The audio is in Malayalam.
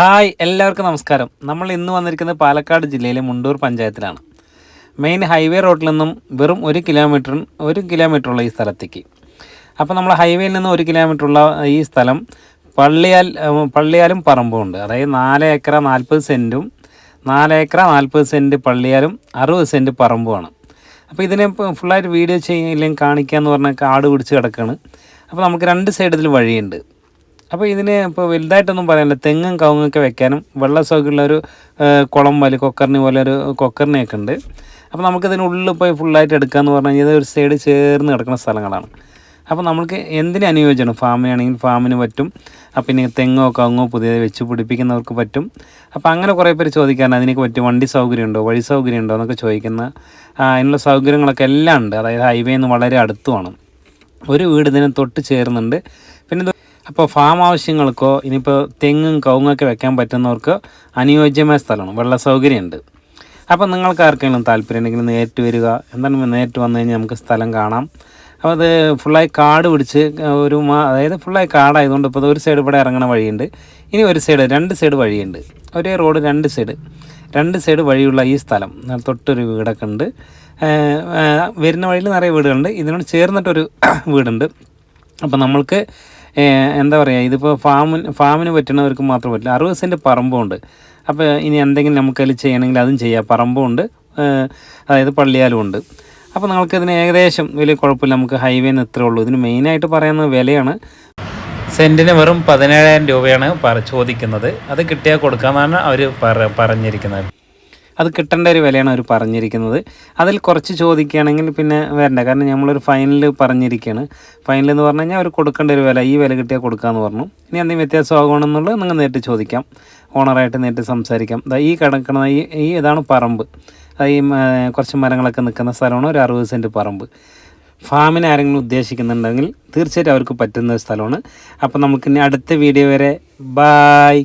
ഹായ് എല്ലാവർക്കും നമസ്കാരം. നമ്മൾ ഇന്ന് വന്നിരിക്കുന്നത് പാലക്കാട് ജില്ലയിലെ മുണ്ടൂർ പഞ്ചായത്തിലാണ്. മെയിൻ ഹൈവേ റോഡിൽ നിന്നും വെറും ഒരു കിലോമീറ്റർ ഒരു കിലോമീറ്റർ ഉള്ള ഈ സ്ഥലത്തേക്ക്. അപ്പോൾ നമ്മൾ ഹൈവേയിൽ നിന്ന് ഒരു കിലോമീറ്ററുള്ള ഈ സ്ഥലം പള്ളിയാൽ പള്ളിയാലും പറമ്പും ഉണ്ട് അതായത് നാല് ഏക്കർ നാൽപ്പത് സെന്റും നാല് ഏക്കർ നാൽപ്പത് സെന്റ് പള്ളിയാലും അറുപത് സെന്റ് പറമ്പുമാണ്. അപ്പോൾ ഇതിനെ ഫുള്ളായിട്ട് വീഡിയോ ചെയ്യില്ലെങ്കിൽ എന്ന് പറഞ്ഞാൽ കാട് പിടിച്ച് കിടക്കുകയാണ് അപ്പോൾ നമുക്ക് രണ്ട് സൈഡിൽ വഴിയുണ്ട്. അപ്പോൾ ഇതിന് ഇപ്പോൾ വലുതായിട്ടൊന്നും പറയാനില്ല. തെങ്ങും കവുങ്ങൊക്കെ വെക്കാനും വെള്ള സൗകര്യമുള്ള ഒരു കുളം പോലെ കൊക്കറിന് പോലെ ഒരു കൊക്കറിനെയൊക്കെ ഉണ്ട്. അപ്പോൾ നമുക്കിതിന് ഉള്ളിൽ പോയി ഫുള്ളായിട്ട് എടുക്കാമെന്ന് പറഞ്ഞു കഴിഞ്ഞാൽ ഒരു സൈഡ് ചേർന്ന് കിടക്കുന്ന സ്ഥലങ്ങളാണ്. അപ്പോൾ നമുക്ക് എന്തിനു അനുയോജ്യമാണ്? ഫാമിനാണെങ്കിൽ ഫാമിന് പറ്റും. അപ്പം പിന്നെ തെങ്ങോ കവുങ്ങോ പുതിയത് വെച്ച് പിടിപ്പിക്കുന്നവർക്ക് പറ്റും. അപ്പോൾ അങ്ങനെ കുറേ പേര് ചോദിക്കാറുണ്ട് അതിനൊക്കെ പറ്റും വണ്ടി സൗകര്യമുണ്ടോ? വഴി സൗകര്യമുണ്ടോ? എന്നൊക്കെ ചോദിക്കുന്ന അതിനുള്ള സൗകര്യങ്ങളൊക്കെ എല്ലാം ഉണ്ട്. അതായത് ഹൈവേന്ന് വളരെ അടുത്തുമാണ്. ഒരു വീട് ഇതിന് തൊട്ട് ചേർന്നുണ്ട്. പിന്നെ അപ്പോൾ ഫാം ആവശ്യങ്ങൾക്കോ ഇനിയിപ്പോൾ തെങ്ങും കവുങ്ങൊക്കെ വെക്കാൻ പറ്റുന്നവർക്ക് അനുയോജ്യമായ സ്ഥലമാണ്. വെള്ള സൗകര്യമുണ്ട്. അപ്പോൾ നിങ്ങൾക്ക് ആർക്കെങ്കിലും താല്പര്യം ഉണ്ടെങ്കിൽ നേരിട്ട് വരിക എന്താണ് നേരിട്ട് വന്നു കഴിഞ്ഞാൽ നമുക്ക് സ്ഥലം കാണാം. അപ്പോൾ അത് ഫുള്ളായി കാട് പിടിച്ച് ഒരു മാ അതായത് ഫുള്ളായി കാടായതുകൊണ്ട് ഇപ്പോൾ ഒരു സൈഡ് ഇവിടെ ഇറങ്ങണ വഴിയുണ്ട്. ഇനി ഒരു സൈഡ് രണ്ട് സൈഡ് വഴിയുണ്ട്. ഒരേ റോഡ് രണ്ട് സൈഡ് രണ്ട് സൈഡ് വഴിയുള്ള ഈ സ്ഥലം. തൊട്ടൊരു വീടൊക്കെ ഉണ്ട്. വരുന്ന വഴിയിൽ നിറയെ വീടുകളുണ്ട്. ഇതിനോട് ചേർന്നിട്ടൊരു വീടുണ്ട്. അപ്പോൾ നമ്മൾക്ക് എന്താ പറയുക ഇതിപ്പോൾ ഫാമിന് ഫാമിന് പറ്റുന്നവർക്ക് മാത്രം പറ്റില്ല. അറുപത് സെന്റ് പറമ്പുണ്ട്. അപ്പോൾ ഇനി എന്തെങ്കിലും നമുക്കതിൽ ചെയ്യണമെങ്കിൽ അതും ചെയ്യാം. പറമ്പും ഉണ്ട് അതായത് പള്ളിയാലും ഉണ്ട് അപ്പോൾ നമുക്ക് ഇതിന് ഏകദേശം വലിയ കുഴപ്പമില്ല. നമുക്ക് ഹൈവേന്ന് ഇത്രേ ഉള്ളൂ. ഇതിന് മെയിനായിട്ട് പറയുന്നത് വിലയാണ്. സെന്റിന് വെറും പതിനേഴായിരം രൂപയാണ് ചോദിക്കുന്നത്. അത് കിട്ടിയാൽ കൊടുക്കാമെന്നാണ് അവർ പറ പറഞ്ഞിരിക്കുന്നത്. അത് കിട്ടേണ്ട ഒരു വിലയാണ് അവർ പറഞ്ഞിരിക്കുന്നത്. അതിൽ കുറച്ച് ചോദിക്കുകയാണെങ്കിൽ പിന്നെ വരണ്ട. കാരണം നമ്മളൊരു ഫൈനൽ പറഞ്ഞിരിക്കുകയാണ്. ഫൈനൽ എന്ന് പറഞ്ഞു കഴിഞ്ഞാൽ അവർ കൊടുക്കേണ്ട ഒരു വില ഈ വില കിട്ടിയാൽ കൊടുക്കാമെന്ന് പറഞ്ഞു. ഇനി എന്തെങ്കിലും വ്യത്യാസമാകണമെന്നുള്ളത് നിങ്ങൾ നേരിട്ട് ചോദിക്കാം. ഓണറായിട്ട് നേരിട്ട് സംസാരിക്കാം. ഈ കിടക്കുന്ന ഈ ഈ ഇതാണ് പറമ്പ്. ഈ കുറച്ച് മരങ്ങളൊക്കെ നിൽക്കുന്ന സ്ഥലമാണ് ഒരു അറുപത് സെന്റ് പറമ്പ്. ഫാമിന് ആരെങ്കിലും ഉദ്ദേശിക്കുന്നുണ്ടെങ്കിൽ തീർച്ചയായിട്ടും അവർക്ക് പറ്റുന്ന ഒരു സ്ഥലമാണ്. അപ്പോൾ നമുക്ക് ഇനി അടുത്ത വീഡിയോ വരെ. ബായ്.